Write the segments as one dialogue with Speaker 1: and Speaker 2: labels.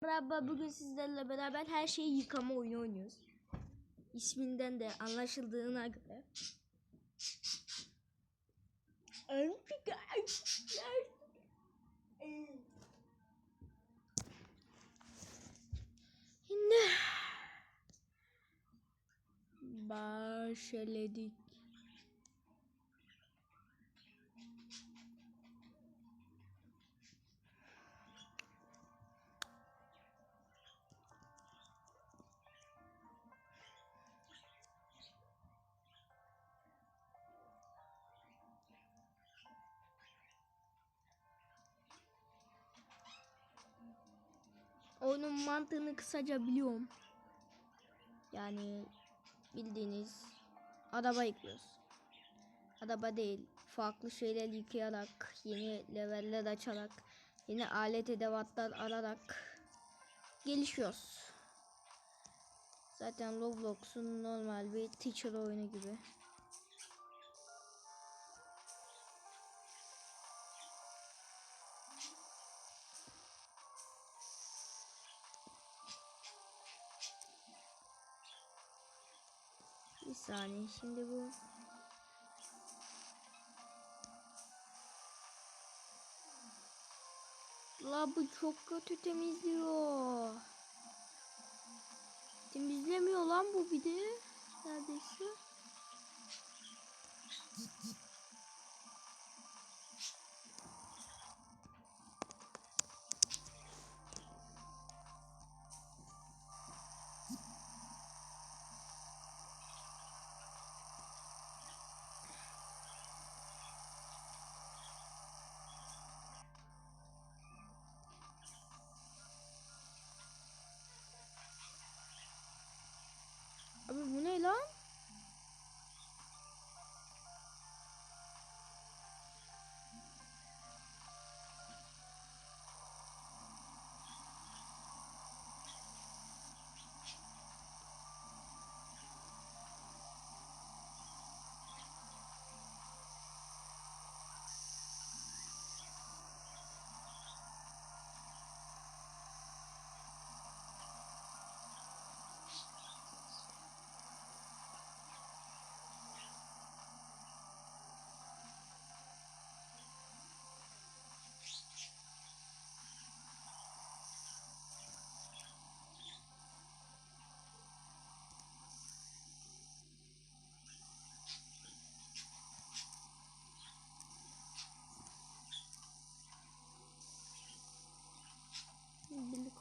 Speaker 1: Merhaba bugün sizlerle beraber her şeyi yıkama oyunu oynuyoruz. İsminden de anlaşıldığına göre. Şimdi başladık. Oyunun mantığını kısaca biliyorum. Yani bildiğiniz araba yıkıyoruz. Araba değil, farklı şeyler yıkayarak, yeni leveller açarak, yeni alet edevatlar alarak gelişiyoruz. Zaten Roblox'un normal bir teacher oyunu gibi. Saniye şimdi bu. La bu çok kötü temizliyor. Temizlemiyor lan bu bir de. Neredeyse.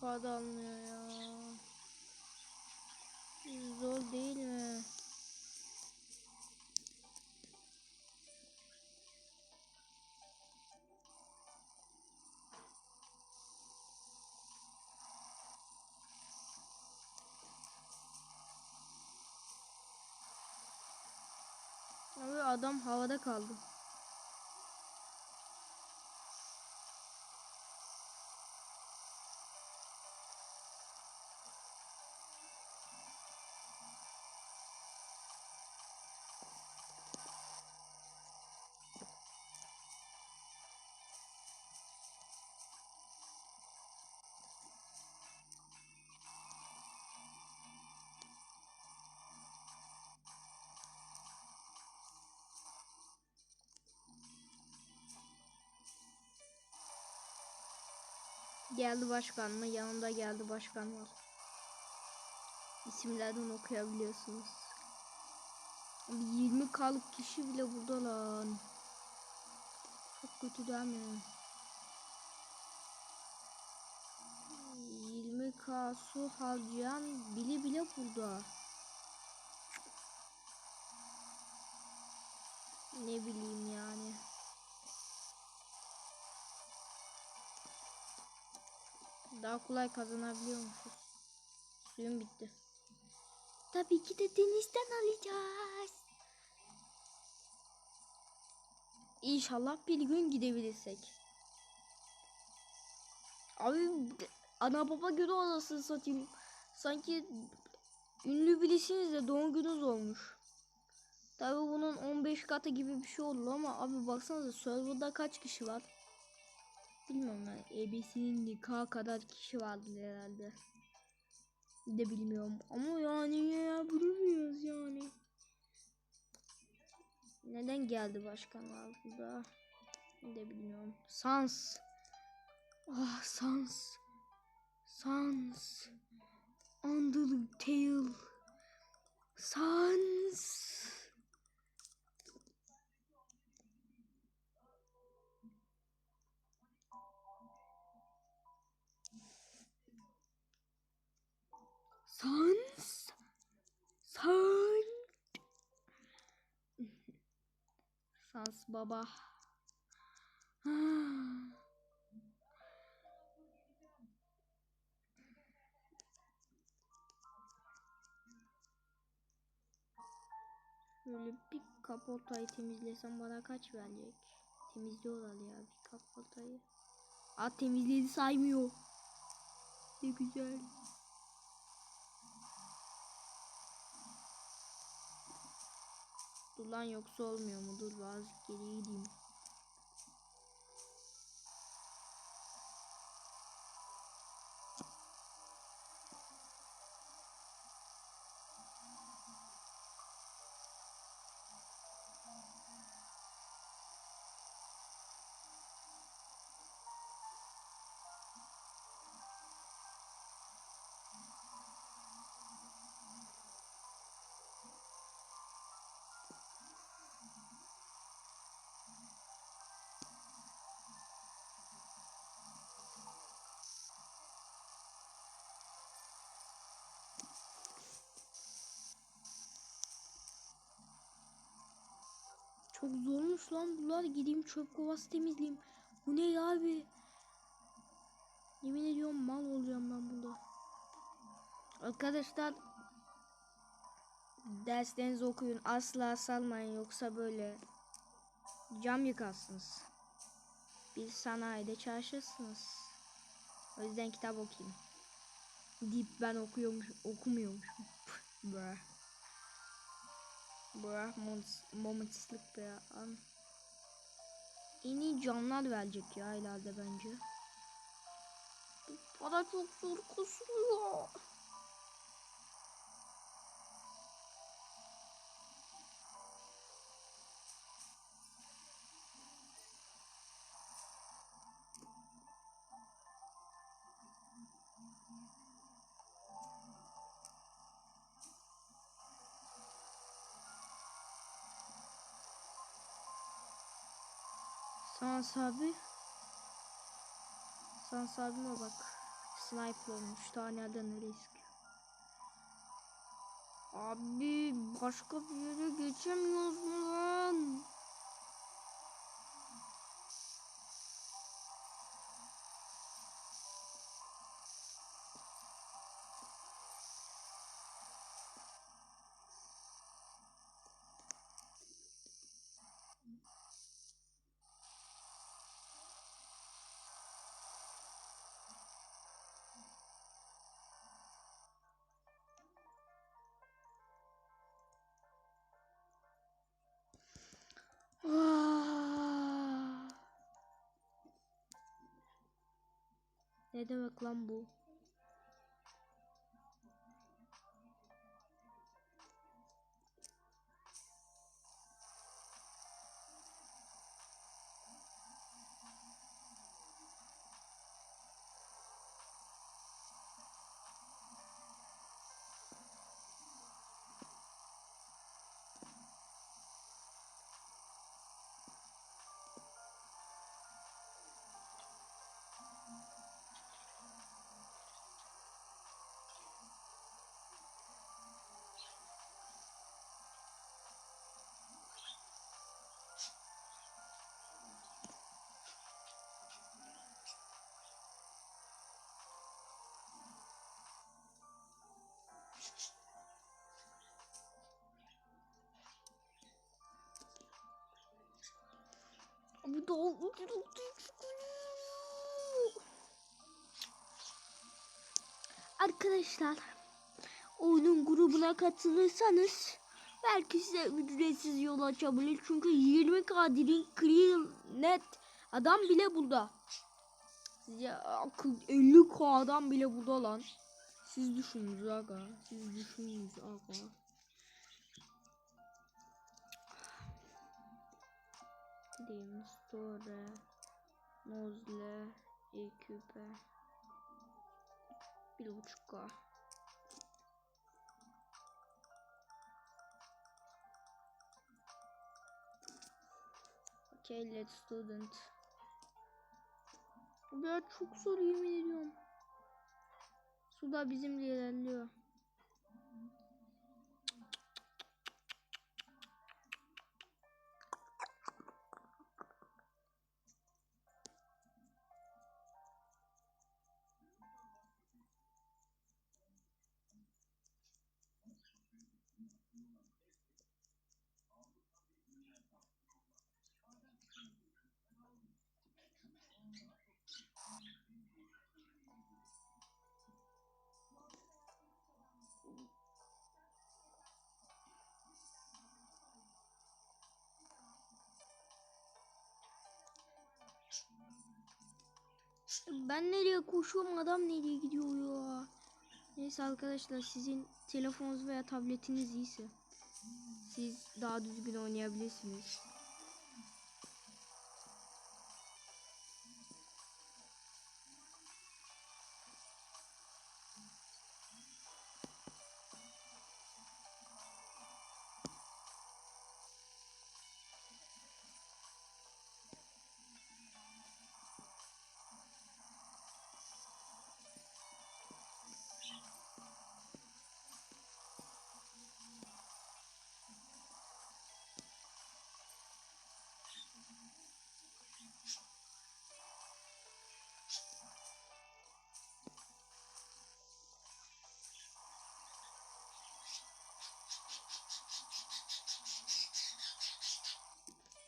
Speaker 1: Bir kağıda almıyor ya. Zor değil mi? Abi adam havada kaldı. Geldi başkan mı? Yanında geldi başkan var. İsimlerden okuyabiliyorsunuz. Abi 20 kalık kişi bile burada lan. Çok kötü değil mi? 20k su harcayan bile bile burada. Ne bileyim yani. Daha kolay kazanabiliyormuşuz. Suyum bitti. Tabii ki de denizden alacağız. İnşallah bir gün gidebilirsek. Abi ana baba günü anasını satayım. Sanki ünlü birisiniz de doğum gününüz olmuş. Tabii bunun 15 katı gibi bir şey oldu ama abi baksanıza serverda kaç kişi var? Bilmiyorum ben. ABC'nin nikah kadar kişi vardı herhalde. De bilmiyorum ama yani ya bilmiyoruz yani. Neden geldi başkanlar burada? De bilmiyorum. Sans. Ah Sans. Sans. Undertale. Sans. Sans. Sans. Sans baba. Böyle bir kapotayı temizlesem bana kaç verecek? Temizliyorlar ya bir kapotayı. Aa temizledi saymıyor. Ne güzel. Dur lan yoksa olmuyor mu? Dur azıcık geriye gideyim. Çok zormuş lan bunlar. Gideyim çöp kovası temizleyeyim. Bu ne ya abi? Yemin ediyorum mal olacağım ben bunda. Arkadaşlar derslerinizi okuyun. Asla salmayın yoksa böyle cam yıkarsınız. Bir sanayide çalışırsınız. O yüzden kitap okuyun. Deyip ben okuyormuş, okumuyormuşum. Moment- momentsizlik be an. En iyi canlar verecek ya ileride bence. Bu Para çok zor kasılıyor. Sans abi. Sans abime bak. Sniper olmuş. Nereye sıkıyor. Abi başka bir yere geçemiyoruz mu lan? Ne demek lan bu? Bu da Arkadaşlar oyunun grubuna katılırsanız belki size ücretsiz yol açabilir. Çünkü 20 kadirin clear net adam bile burada. Ya akıl 50 K'dan bile burada lan. Siz düşününüz aga. Siz düşününüz aga. Dim store Nozle Eküpe Bir buçuk K. Okay, let's student. Ya çok zor yemin ediyorum. Suda bizimle ilerliyor. Ben nereye koşuyorum adam nereye gidiyor ya. Neyse arkadaşlar sizin telefonunuz veya tabletiniz iyiyse siz daha düzgün oynayabilirsiniz.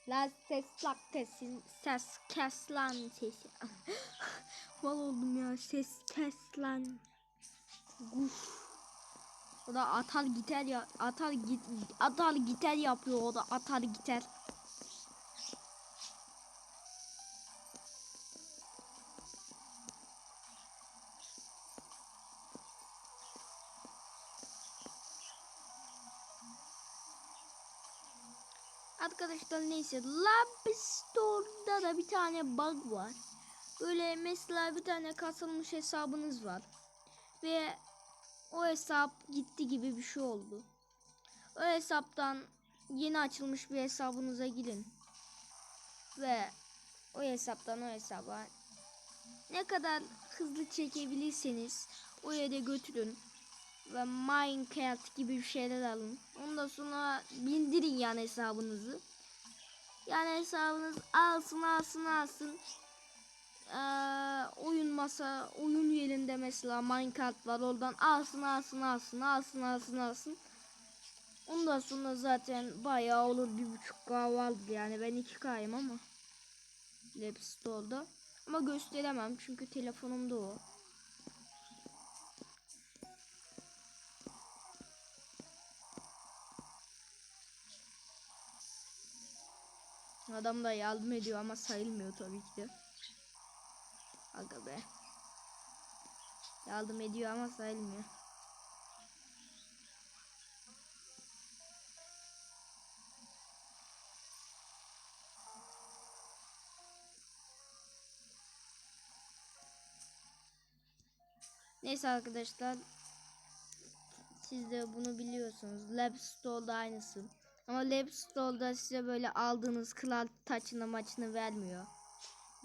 Speaker 1: Lan ses lak kesin ses kes lan sesi. Mal oldum ya ses kes lan. Uf. O da atar gitar ya atar git atar gitar yapıyor o da atar gitar. Arkadaşlar neyse Lab Store'da da bir tane bug var. Böyle mesela bir tane kasılmış hesabınız var. Ve o hesap gitti gibi bir şey oldu. O hesaptan yeni açılmış bir hesabınıza girin. Ve o hesaptan o hesaba ne kadar hızlı çekebilirseniz o yere götürün ve Minecraft gibi bir şeyler alın. Ondan sonra bildirin yani hesabınızı. Yani hesabınız alsın alsın alsın. Ee, oyun masa, oyun yerinde mesela Minecraft var. Oradan alsın alsın alsın alsın alsın alsın. Ondan sonra zaten bayağı olur bir buçuk K vardı yani ben iki K'yım ama. Lab Store'da. Ama gösteremem çünkü telefonumda o. Adam da yardım ediyor ama sayılmıyor tabii ki de. Aga be. Yardım ediyor ama sayılmıyor. Neyse arkadaşlar. Siz de bunu biliyorsunuz. Lab Store'da aynısı. Ama Lab Store'da size böyle aldığınız kral taçını maçını vermiyor.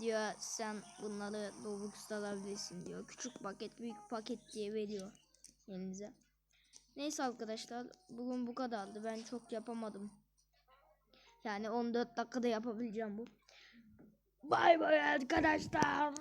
Speaker 1: Diyor sen bunları Robux'ta alabilirsin diyor. Küçük paket büyük paket diye veriyor elinize. Neyse arkadaşlar bugün bu kadardı. Ben çok yapamadım. Yani 14 dakikada yapabileceğim bu. Bay bay arkadaşlar.